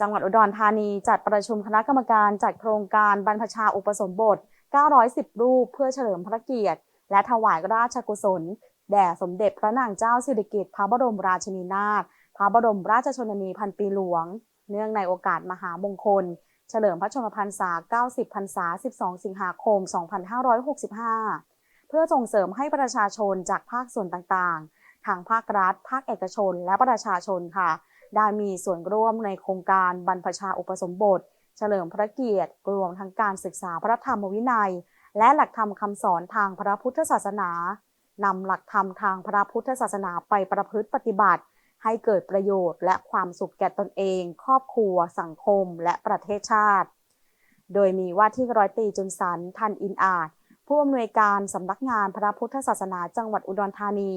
จังหวัดอุดรธานีจัดประชุมคณะกรรมการจัดโครงการบรรพชาอุปสมบท 910 รูปเพื่อเฉลิมพระเกียรติ และถวายราชกุศล แด่สมเด็จพระนางเจ้าสิริกิติ์พระบรมราชินีนาถ พระบรมราชชนนีพันปีหลวง เนื่องในโอกาสมหามงคล เฉลิมพระชนมพรรษา 90 พรรษา 12 สิงหาคม 2565 เพื่อส่งเสริมให้ประชาชนจากภาคส่วนต่างๆ ทางภาครัฐ ภาคเอกชน และประชาชนค่ะ ได้มีส่วนร่วมในโครงการบรรพชาอุปสมบท เฉลิมพระเกียรติ รวมทั้งการศึกษาพระธรรมวินัย และหลักธรรมคำสอนทางพระพุทธศาสนานำหลักธรรมทางพระพุทธศาสนาไปประพฤติปฏิบัติ ให้เกิดประโยชน์และความสุขแก่ตนเอง ครอบครัว สังคม และประเทศชาติ โดยมีว่าที่ร้อยตีจุนสันทันอินอาจผู้อำนวยการสำนักงานพระพุทธศาสนาจังหวัดอุดรธานี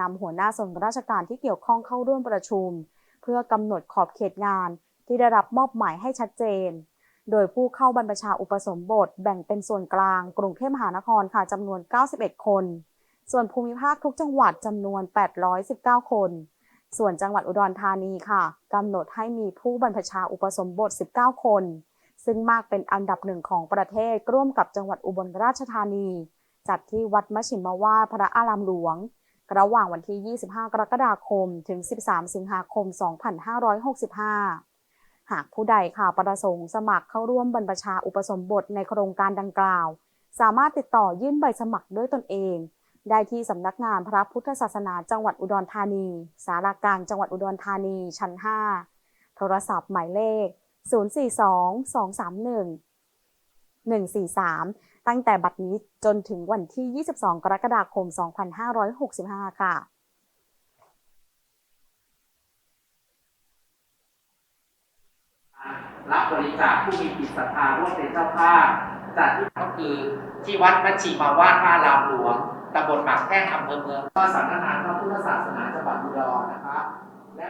นำหัวหน้าส่วนราชการที่เกี่ยวข้องเข้าร่วมประชุม พื่อกำหนดขอบเขตงานที่ได้รับมอบหมายให้ชัดเจน โดยผู้เข้าบรรพชาอุปสมบทแบ่งเป็นส่วนกลาง กรุงเทพมหานครค่ะจำนวน 91 คน ส่วนภูมิภาคทุกจังหวัดจำนวน 819 คน ส่วนจังหวัดอุดรธานีค่ะกำหนดให้มีผู้บรรพชาอุปสมบท 19 คน ซึ่งมากเป็นอันดับหนึ่งของประเทศร่วมกับจังหวัดอุบลราชธานี จัดที่วัดมชิมวาพระอารามหลวง ระหว่างวันที่ 25 กรกฎาคม ถึง 13 สิงหาคม 2565 หากผู้ใดค่ะประสงค์สมัครเข้าร่วมบรรพชาอุปสมบทในโครงการดังกล่าว สามารถติดต่อยื่นใบสมัครด้วยตนเอง ได้ที่สำนักงานพระพุทธศาสนาจังหวัดอุดรธานี สารากลางจังหวัดอุดรธานีชั้น 5 โทรศัพท์หมายเลข 042 231 143 ตั้งแต่บัดนี้จนถึงวันที่ 22 กรกฎาคม 2565 ค่ะรับบริจาคผู้มีจิตศรัทธาร่วมเป็นเจ้าภาพจัดที่ก็คือที่วัดมัชชิมาวาดพระรามหลวงตำบลปากแพร่งอำเภอเมืองก็สำนักงานพระพุทธศาสนาจังหวัดอุดรนะครับและ